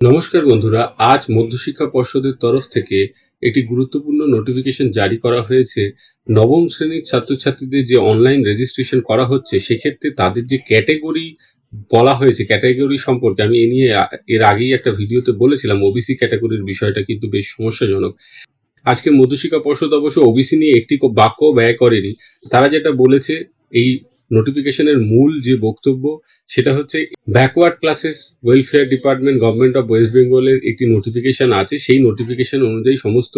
নমস্কার বন্ধুরা, আজ মধ্যশিক্ষা পর্ষদের তরফ থেকে একটি গুরুত্বপূর্ণ নোটিফিকেশন জারি করা হয়েছে। নবম শ্রেণির ছাত্রছাত্রীদের যে অনলাইন রেজিস্ট্রেশন করা হচ্ছে, সেক্ষেত্রে তাদের যে ক্যাটেগরি বলা হয়েছে ক্যাটাগরি সম্পর্কে আমি এ নিয়ে এর আগেই একটা ভিডিওতে বলেছিলাম ওবিসি ক্যাটাগরির বিষয়টা কিন্তু বেশ সমস্যাজনক। আজকে মধ্যশিক্ষা পর্ষদ অবশ্য ওবিসি নিয়ে একটি বাক্য ব্যয় করেনি। তারা যেটা বলেছে, এই নোটিফিকেশনের মূল যে বক্তব্য, সেটা হচ্ছে backward classes welfare department government of west বেঙ্গলের একটি নোটিফিকেশন আছে। সেই নোটিফিকেশন অনুযায়ী সমস্ত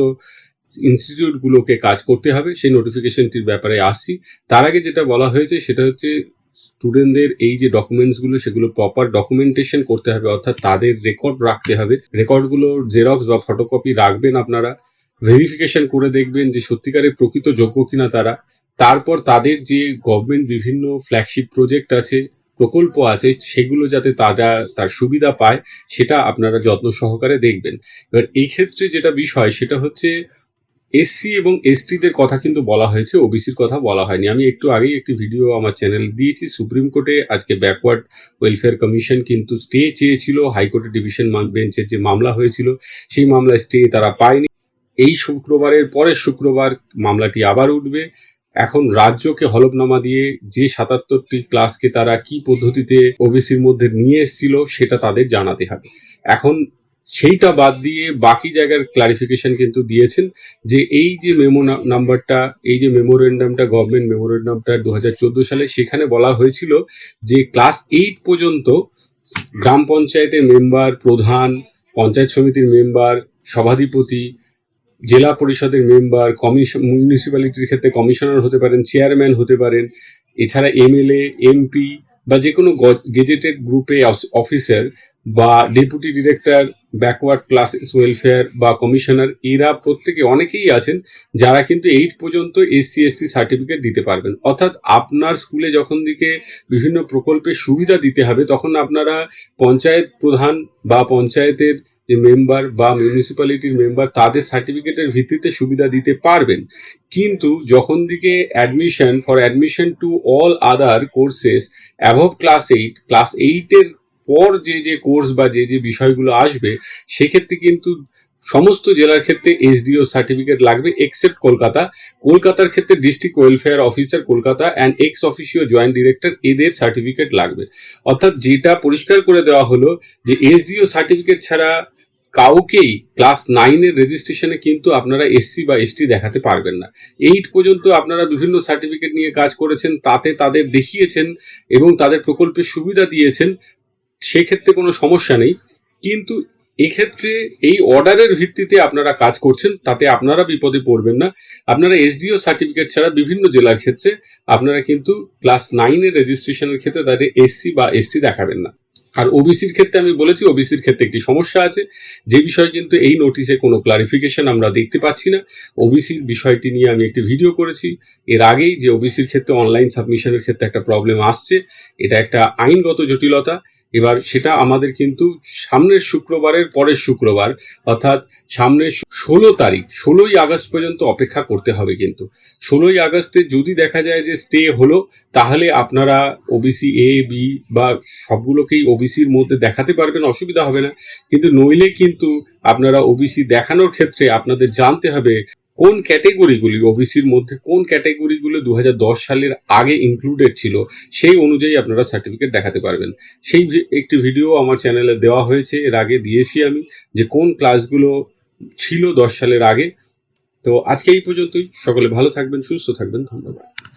ইনস্টিটিউটগুলোকে কাজ করতে হবে। সেই নোটিফিকেশনটির ব্যাপারে আসছি। তার আগে যেটা বলা হয়েছে, সেটা হচ্ছে স্টুডেন্টদের এই যে ডকুমেন্টসগুলো সেগুলো প্রপার ডকুমেন্টেশন করতে হবে, অর্থাৎ তাদের রেকর্ড রাখতে হবে। রেকর্ডগুলোর জেরক্স বা ফটোকপি রাখবেন আপনারা। ভেরিফিকেশন করে দেখবেন যে সত্যিকারের প্রকৃত যোগ্য কিনা তারা। তারপর তাদের যে গভর্নমেন্ট বিভিন্ন ফ্ল্যাগশিপ প্রজেক্ট আছে, প্রকল্প আছে, সেগুলো যাতে তারা, তার সুবিধা পায়, সেটা আপনারা যত্ন সহকারে দেখবেন। এবার এই ক্ষেত্রে যেটা বিষয়, সেটা হচ্ছে এসসি এবং এসটিদের কথা কিন্তু বলা হয়েছে ওবিসির কথা বলা হয়নি। আমি একটু আগেই একটি ভিডিও আমার চ্যানেল দিয়েছি সুপ্রিম কোর্টে আজকে ব্যাকওয়ার্ড ওয়েলফেয়ার কমিশন কিন্তু স্টে চেয়েছিল হাইকোর্টের ডিভিশন বেঞ্চের যে মামলা হয়েছিল, সেই মামলায় স্টে তারা পায়নি। এই শুক্রবারের পরের শুক্রবার মামলাটি আবার উঠবে। এখন রাজ্যকে হলফনামা দিয়ে যে সাতাত্তরটি ক্লাসকে তারা কি পদ্ধতিতে ওবিসির মধ্যে নিয়ে এসেছিল সেটা তাদের জানাতে হবে। এখন সেইটা বাদ দিয়ে বাকি জায়গার ক্লারিফিকেশন কিন্তু দিয়েছেন যে এই যে মেমো নাম্বারটা এই যে মেমোরেন্ডামটা গভর্নমেন্ট মেমোরেন্ডামটা দু হাজার চোদ্দ সালে সেখানে বলা হয়েছিল যে ক্লাস এইট পর্যন্ত গ্রাম পঞ্চায়েতের মেম্বার প্রধান, পঞ্চায়েত সমিতির মেম্বার সভাধিপতি জেলা পরিষদের মেম্বার কমিশন মিউনিসিপ্যালিটির ক্ষেত্রে কমিশনার হতে পারেন চেয়ারম্যান হতে পারেন, এছাড়া এমএলএ এমপি বা যে কোনো গেজেটেড গ্রুপে অফিসার বা deputy director backward classes welfare বা কমিশনার এরা প্রত্যেকে অনেকেই আছেন যারা কিন্তু এইট পর্যন্ত এসসি এসটি সার্টিফিকেট দিতে পারবেন। অর্থাৎ আপনার স্কুলে যখন দিকে বিভিন্ন প্রকল্পের সুবিধা দিতে হবে, তখন আপনারা পঞ্চায়েত প্রধান বা পঞ্চায়েতের যে মেম্বার বা মিউনিসিপ্যালিটির মেম্বার তাদের সার্টিফিকেটের ভিত্তিতে সুবিধা দিতে পারবেন। কিন্তু যখন দিকে admission for admission to all other courses above class eight class এইটের পর যে যে কোর্স বা যে যে বিষয়গুলো আসবে, সেক্ষেত্রে কিন্তু সমস্ত জেলার ক্ষেত্রে এসডিও সার্টিফিকেট লাগবে এক্সেপ্ট কলকাতা। কলকাতার ক্ষেত্রে district welfare officer Kolkata and ex officio joint director এদের সার্টিফিকেট লাগবে। অর্থাৎ যেটা পরিষ্কার করে দেওয়া হলো যে এসডিও সার্টিফিকেট ছাড়া কাউকেই ক্লাস নাইনের রেজিস্ট্রেশনে কিন্তু আপনারা এসসি বা এসটি দেখাতে পারবেন না। এইট পর্যন্ত আপনারা বিভিন্ন সার্টিফিকেট নিয়ে কাজ করেছেন, তাতে তাদের দেখিয়েছেন এবং তাদের প্রকল্পের সুবিধা দিয়েছেন, সেক্ষেত্রে কোনো সমস্যা নেই। কিন্তু এক্ষেত্রে এই অর্ডারের ভিত্তিতে আপনারা কাজ করছেন, তাতে আপনারা বিপদে পড়বেন না। আপনারা এসডিও সার্টিফিকেট ছাড়া বিভিন্ন জেলার ক্ষেত্রে আপনারা কিন্তু ক্লাস নাইনের রেজিস্ট্রেশনের ক্ষেত্রে তাদের এসসি বা এসটি দেখাবেন না। আর ওবিসির ক্ষেত্রে আমি বলেছি ওবিসির ক্ষেত্রে একটি সমস্যা আছে। যে বিষয়ে কিন্তু এই নোটিশে কোনো ক্লারিফিকেশন আমরা দেখতে পাচ্ছি না। ওবিসির বিষয়টি নিয়ে আমি একটি ভিডিও করেছি। এর আগেই যে ওবিসির ক্ষেত্রে অনলাইন সাবমিশনের ক্ষেত্রে একটা প্রবলেম আসছে। এটা একটা আইনগত জটিলতা। এবার সেটা আমাদের কিন্তু সামনের শুক্রবারের পরের শুক্রবার, অর্থাৎ সামনের ষোলো তারিখ, ষোলোই আগস্ট পর্যন্ত অপেক্ষা করতে হবে কিন্তু। ষোলোই আগস্টে যদি দেখা যায় যে স্টে হলো, তাহলে আপনারা ওবিসি এ বি বা সবগুলোকেই ওবিসির মধ্যে দেখাতে পারবেন, অসুবিধা হবে না। কিন্তু নইলে কিন্তু আপনারা ওবিসি দেখানোর ক্ষেত্রে আপনাদের জানতে হবে কোন ক্যাটেগরিগুলি ওবিসির মধ্যে কোন ক্যাটেগরিগুলো দু হাজার দশ সালের আগে ইনক্লুডেড ছিল, সেই অনুযায়ী আপনারা সার্টিফিকেট দেখাতে পারবেন। সেই একটি ভিডিও আমার চ্যানেলে দেওয়া হয়েছে, এর আগে দিয়েছি আমি, যে কোন ক্লাসগুলো ছিল দশ সালের আগে। তো আজকে এই পর্যন্তই, সকলে ভালো থাকবেন, সুস্থ থাকবেন, ধন্যবাদ।